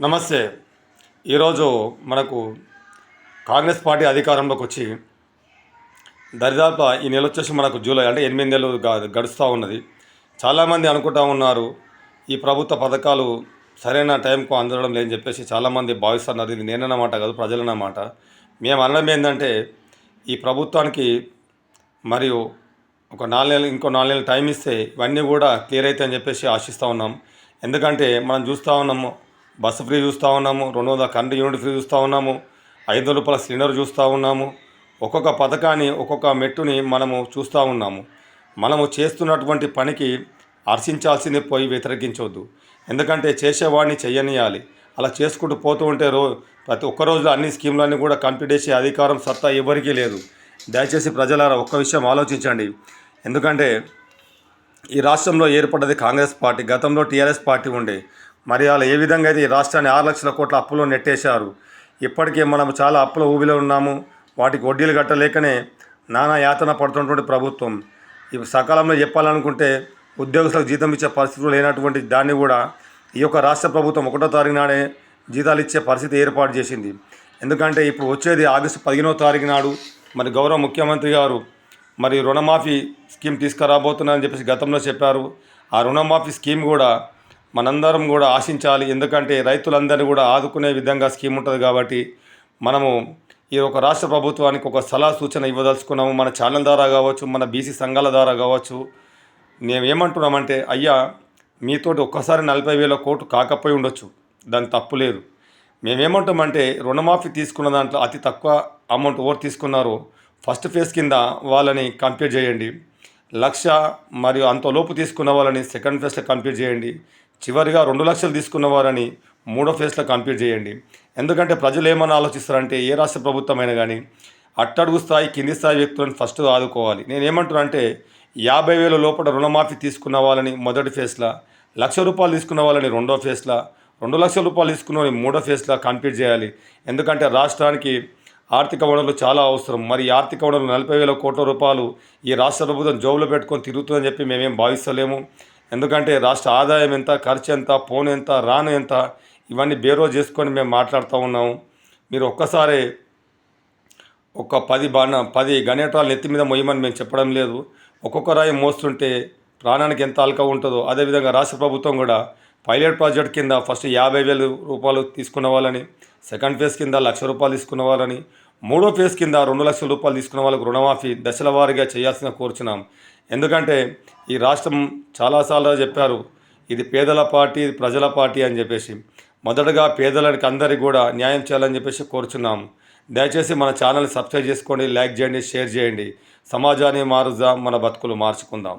నమస్తే. ఈరోజు మనకు కాంగ్రెస్ పార్టీ అధికారంలోకి వచ్చి దరిదాపు ఈ నెల వచ్చేసి మనకు జూలై అంటే ఎనిమిది నెలలు గడుస్తూ ఉన్నది. చాలామంది అనుకుంటా ఉన్నారు ఈ ప్రభుత్వ పథకాలు సరైన టైంకు అందడం లేదని చెప్పేసి చాలామంది భావిస్తున్నారు. ఇది నేనన్నమాట కాదు ప్రజలన్నమాట మేము అనడం ఏంటంటే ఈ ప్రభుత్వానికి మరియు ఒక నాలుగు నెలలు ఇంకో నాలుగు నెలలు టైం ఇస్తే ఇవన్నీ కూడా క్లియర్ అవుతాయని చెప్పేసి ఆశిస్తూ ఉన్నాం. ఎందుకంటే మనం చూస్తూ ఉన్నాము బస్సు ఫ్రీ చూస్తూ ఉన్నాము రెండు వందల కరెంట్ యూనిట్ ఫ్రీ చూస్తూ ఉన్నాము ఐదు రూపాయల సిలిండర్ చూస్తూ ఉన్నాము ఒక్కొక్క పథకాన్ని ఒక్కొక్క మెట్టుని మనము చూస్తూ ఉన్నాము. మనము చేస్తున్నటువంటి పనికి హర్షించాల్సింది పోయి వ్యతిరేకించవద్దు ఎందుకంటే చేసేవాడిని చేయనియాలి. అలా చేసుకుంటూ పోతూ ఉంటే రో ప్రతి ఒక్క రోజులో అన్ని స్కీములన్నీ కూడా కంప్లీట్ చేసే అధికారం సత్తా ఎవరికీ లేదు. దయచేసి ప్రజలారా ఒక్క విషయం ఆలోచించండి. ఎందుకంటే ఈ రాష్ట్రంలో ఏర్పడ్డది కాంగ్రెస్ పార్టీ గతంలో టీఆర్ఎస్ పార్టీ ఉండే మరి వాళ్ళు ఏ విధంగా అయితే ఈ రాష్ట్రాన్ని ఆరు లక్షల కోట్ల అప్పులో నెట్టేశారు ఇప్పటికే మనం చాలా అప్పుల ఊబిలో ఉన్నాము వాటికి వడ్డీలు కట్టలేకనే నానా యాతన పడుతున్నటువంటి ప్రభుత్వం. ఇవి సకాలంలో చెప్పాలనుకుంటే ఉద్యోగస్తులకు జీతం ఇచ్చే పరిస్థితులు లేనటువంటి దాన్ని కూడా ఈ యొక్క రాష్ట్ర ప్రభుత్వం ఒకటో తారీఖు నాడే జీతాలు ఇచ్చే పరిస్థితి ఏర్పాటు చేసింది. ఎందుకంటే ఇప్పుడు వచ్చేది ఆగస్టు పదిహేనో తారీఖు నాడు మరి గౌరవ ముఖ్యమంత్రి గారు మరి రుణమాఫీ స్కీమ్ తీసుకురాబోతున్నారని చెప్పేసి గతంలో చెప్పారు. ఆ రుణమాఫీ స్కీమ్ కూడా మనందరం కూడా ఆశించాలి. ఎందుకంటే రైతులందరినీ కూడా ఆదుకునే విధంగా స్కీమ్ ఉంటుంది కాబట్టి మనము ఈ ఒక రాష్ట్ర ప్రభుత్వానికి ఒక సలహా సూచన ఇవ్వదలుచుకున్నాము. మన ఛానల్ ద్వారా కావచ్చు మన బీసీ సంఘాల ద్వారా కావచ్చు. మేము ఏమంటున్నామంటే అయ్యా మీతోటి ఒక్కసారి నలభై వేల కోట్లు కాకపోయి ఉండొచ్చు. దాని తప్పు లేదు. మేమేమంటామంటే రుణమాఫీ తీసుకున్న దాంట్లో అతి తక్కువ అమౌంట్ ఓవర్ తీసుకున్నారో ఫస్ట్ ఫేజ్ కింద వాళ్ళని కంప్లీట్ చేయండి. లక్ష మరియు అంత లోపు తీసుకున్న వాళ్ళని సెకండ్ ఫేజ్లో కంప్లీట్ చేయండి. చివరిగా రెండు లక్షలు తీసుకున్న వారని మూడో ఫేజ్లో కంప్లీట్ చేయండి. ఎందుకంటే ప్రజలు ఏమని ఆలోచిస్తారంటే ఏ రాష్ట్ర ప్రభుత్వం అయినా కానీ అట్టడుగు స్థాయి కింది స్థాయి వ్యక్తులను ఫస్ట్ ఆదుకోవాలి. నేను ఏమంటున్నా అంటే యాభై వేల లోపల రుణమాఫీ తీసుకున్న వాళ్ళని మొదటి ఫేజ్లో లక్ష రూపాయలు తీసుకున్న వాళ్ళని రెండో ఫేజ్లో రెండు లక్షల రూపాయలు తీసుకున్న మూడో ఫేజ్లో కంప్లీట్ చేయాలి. ఎందుకంటే రాష్ట్రానికి ఆర్థిక వనరులు చాలా అవసరం. మరి ఈ ఆర్థిక వనరులు నలభై వేల కోట్ల రూపాయలు ఈ రాష్ట్ర ప్రభుత్వం జోబులో పెట్టుకొని తిరుగుతుందని చెప్పి మేమేం భావిస్తలేము. ఎందుకంటే రాష్ట్ర ఆదాయం ఎంత ఖర్చు ఎంత పోను ఎంత రాను ఎంత ఇవన్నీ బేరో చేసుకొని మేము మాట్లాడుతూ ఉన్నాము మీరు ఒక్కసారి ఒక పది బాణ పది గణేటాలు నెత్తి మీద మొయ్యమని మేము చెప్పడం లేదు. ఒక్కొక్క రాయి మోస్తుంటే ప్రాణానికి ఎంత అలక ఉంటుందో అదేవిధంగా రాష్ట్ర ప్రభుత్వం కూడా పైలట్ ప్రాజెక్ట్ కింద ఫస్ట్ యాభై వేలు రూపాయలు తీసుకున్న వాళ్ళని సెకండ్ ఫేజ్ కింద లక్ష రూపాయలు తీసుకున్న వాళ్ళని మూడో ఫేజ్ కింద రెండు లక్షల రూపాయలు తీసుకున్న వాళ్ళకు రుణమాఫీ దశల వారీగా చేయాల్సిన కోరుచున్నాం. ఎందుకంటే ఈ రాష్ట్రం చాలాసార్లు చెప్పారు ఇది పేదల పార్టీ ఇది ప్రజల పార్టీ అని చెప్పేసి. మొదటగా పేదలకి అందరికీ కూడా న్యాయం చేయాలని చెప్పేసి కోరుచున్నాం. దయచేసి మన ఛానల్ సబ్స్క్రైబ్ చేసుకోండి లైక్ చేయండి షేర్ చేయండి. సమాజాన్ని మారుద్దాం మన బతుకులు మార్చుకుందాం.